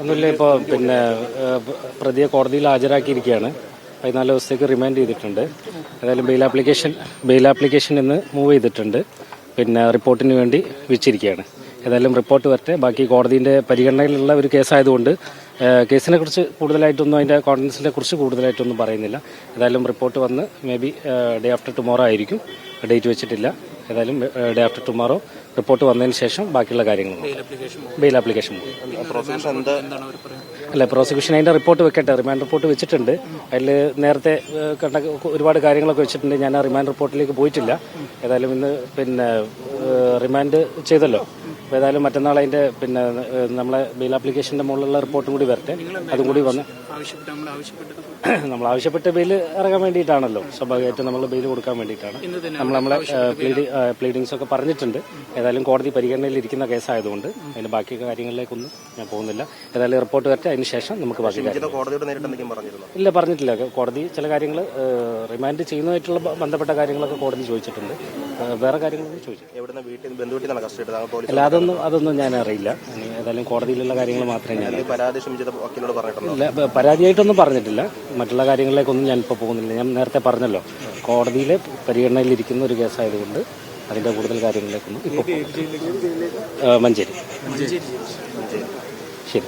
ഒന്നുമില്ല ഇപ്പോൾ പിന്നെ പ്രതിയെ കോടതിയിൽ ഹാജരാക്കിയിരിക്കുകയാണ്. പതിനാല് ദിവസത്തേക്ക് റിമാൻഡ് ചെയ്തിട്ടുണ്ട്. ഏതായാലും ബെയിൽ ആപ്ലിക്കേഷൻ ബെയിൽ ആപ്ലിക്കേഷൻ ഇന്ന് മൂവ് ചെയ്തിട്ടുണ്ട്. പിന്നെ റിപ്പോർട്ടിന് വേണ്ടി വെച്ചിരിക്കുകയാണ്. ഏതായാലും റിപ്പോർട്ട് വരട്ടെ. ബാക്കി കോടതിന്റെ പരിഗണനയിലുള്ള ഒരു കേസായതുകൊണ്ട് കേസിനെ കുറിച്ച് കൂടുതലായിട്ടൊന്നും അതിന്റെ കോൺഫിഡൻസിനെ കുറിച്ച് കൂടുതലായിട്ടൊന്നും പറയുന്നില്ല. ഏതായാലും റിപ്പോർട്ട് വന്ന് maybe day after tomorrow ആയിരിക്കും. ഡേറ്റ് വെച്ചിട്ടില്ല. ഏതായാലും ഡേ ആഫ്റ്റർ ടുമോറോ റിപ്പോർട്ട് വന്നതിന് ശേഷം ബാക്കിയുള്ള കാര്യങ്ങൾ ബെയിൽ ആപ്ലിക്കേഷൻ അല്ല പ്രോസിക്യൂഷൻ അതിന്റെ റിപ്പോർട്ട് വെക്കട്ടെ. റിമാൻഡ് റിപ്പോർട്ട് വെച്ചിട്ടുണ്ട്. അതിൽ നേരത്തെ കണ്ട ഒരുപാട് കാര്യങ്ങളൊക്കെ വെച്ചിട്ടുണ്ട്. ഞാൻ ആ റിമാൻഡ് റിപ്പോർട്ടിലേക്ക് പോയിട്ടില്ല. ഏതായാലും ഇന്ന് പിന്നെ റിമാൻഡ് ചെയ്തല്ലോ. അപ്പോൾ ഏതായാലും മറ്റന്നാൾ അതിന്റെ പിന്നെ നമ്മളെ ബെയിൽ ആപ്ലിക്കേഷന്റെ മുകളിലുള്ള റിപ്പോർട്ടും കൂടി വരട്ടെ. അതും കൂടി വന്ന് ആവശ്യപ്പെട്ട് നമ്മൾ ആവശ്യപ്പെട്ടത്? നമ്മൾ ആവശ്യപ്പെട്ട് ബെയിൽ ഇറങ്ങാൻ വേണ്ടിയിട്ടാണല്ലോ. സ്വാഭാവികമായിട്ടും നമ്മൾ ബെയിൽ കൊടുക്കാൻ വേണ്ടിയിട്ടാണ്. നമ്മൾ നമ്മളെ പ്ലീഡിങ്സ് ഒക്കെ പറഞ്ഞിട്ടുണ്ട്. ഏതായാലും കോടതി പരിഗണനയിൽ ഇരിക്കുന്ന കേസായതുകൊണ്ട് അതിന്റെ ബാക്കി കാര്യങ്ങളിലേക്കൊന്നും ഞാൻ പോകുന്നില്ല. ഏതായാലും റിപ്പോർട്ട് വരട്ടെ. അതിന് ശേഷം നമുക്ക് ബാക്കി ഇല്ല പറഞ്ഞിട്ടില്ല. കോടതി ചില കാര്യങ്ങൾ റിമാൻഡ് ചെയ്യുന്നതായിട്ടുള്ള ബന്ധപ്പെട്ട കാര്യങ്ങളൊക്കെ കോടതി ചോദിച്ചിട്ടുണ്ട്. വേറെ കാര്യങ്ങളൊന്നും ചോദിച്ചിട്ടില്ല. എവിടുന്ന് അതൊന്നും അതൊന്നും ഞാൻ അറിയില്ല ഏതായാലും കോടതിയിലുള്ള കാര്യങ്ങൾ മാത്രമേ ഞാൻ പരാതി വക്കീലോട് ഇല്ല പരാതിയായിട്ടൊന്നും പറഞ്ഞിട്ടില്ല. മറ്റുള്ള കാര്യങ്ങളിലേക്കൊന്നും ഞാൻ ഇപ്പോൾ പോകുന്നില്ല. ഞാൻ നേരത്തെ പറഞ്ഞല്ലോ കോടതിയിൽ പരിഗണനയിലിരിക്കുന്ന ഒരു കേസായതുകൊണ്ട് അതിന്റെ കൂടുതൽ കാര്യങ്ങളിലേക്കൊന്നും ഇപ്പോൾ മഞ്ചേരി. ശരി